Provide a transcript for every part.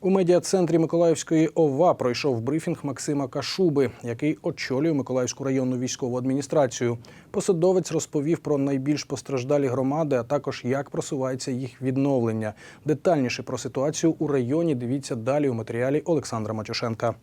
У медіа-центрі Миколаївської ОВА пройшов брифінг Максима Кашуби, який очолює Миколаївську районну військову адміністрацію. Посадовець розповів про найбільш постраждалі громади, а також як просувається їх відновлення. Детальніше про ситуацію у районі дивіться далі у матеріалі Олександра Матюшенка.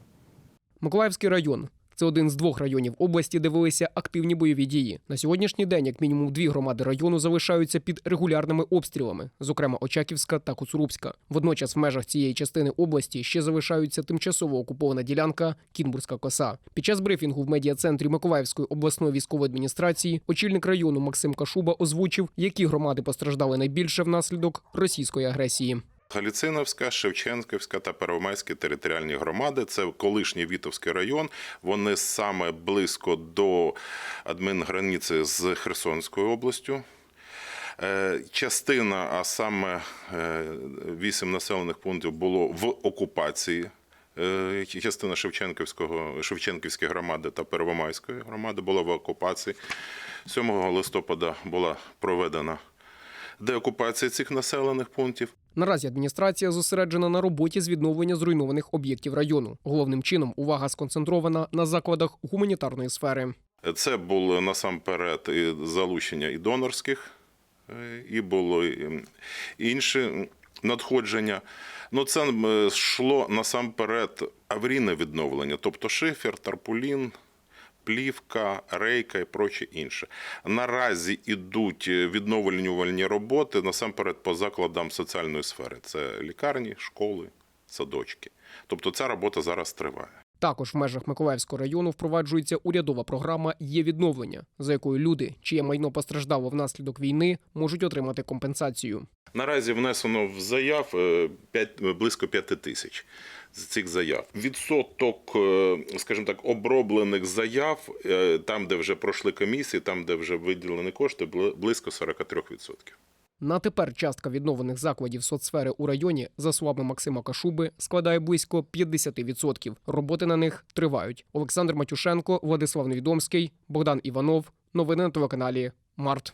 Миколаївський район. Це один з двох районів області, де велися активні бойові дії. На сьогоднішній день, як мінімум, дві громади району залишаються під регулярними обстрілами, зокрема Очаківська та Куцурубська. Водночас, в межах цієї частини області ще залишаються тимчасово окупована ділянка Кінбурзька коса. Під час брифінгу в медіа-центрі Миколаївської обласної військової адміністрації очільник району Максим Кашуба озвучив, які громади постраждали найбільше внаслідок російської агресії. Галіциновська, Шевченківська та Первомайські територіальні громади це колишній Вітовський район. Вони саме близько до адмінграниці з Херсонською областю. Е, Частина, а саме е, вісім населених пунктів було в окупації. Е, Частина Шевченківського, Шевченківської громади та Первомайської громади була в окупації. 7 листопада була проведена деокупація цих населених пунктів. Наразі адміністрація зосереджена на роботі з відновлення зруйнованих об'єктів району. Головним чином увага сконцентрована на закладах гуманітарної сфери. Це було насамперед і залучення і донорських, е, і було і інші надходження. Ну, це йшло насамперед аварійне відновлення, тобто шифер, тарпулін, плівка, рейка і проче інше. Наразі ідуть відновлювальні роботи насамперед по закладам соціальної сфери. Це лікарні, школи, садочки. Тобто ця робота зараз триває. Також в межах Миколаївського району впроваджується урядова програма Є відновлення, за якою люди, чиє майно постраждало внаслідок війни, можуть отримати компенсацію. Наразі внесено в заяв е, п'ять- близько 5 тисяч з цих заяв. Відсоток, е, скажімо так, оброблених заяв, е, там, де вже пройшли комісії, там, де вже виділені кошти, бли- близько 43%. На тепер частка відновлених закладів соцсфери у районі, за словами Максима Кашуби, складає близько 50%. Роботи на них тривають. Олександр Матюшенко, Владислав Невідомський, Богдан Іванов. Новини на телеканалі Март.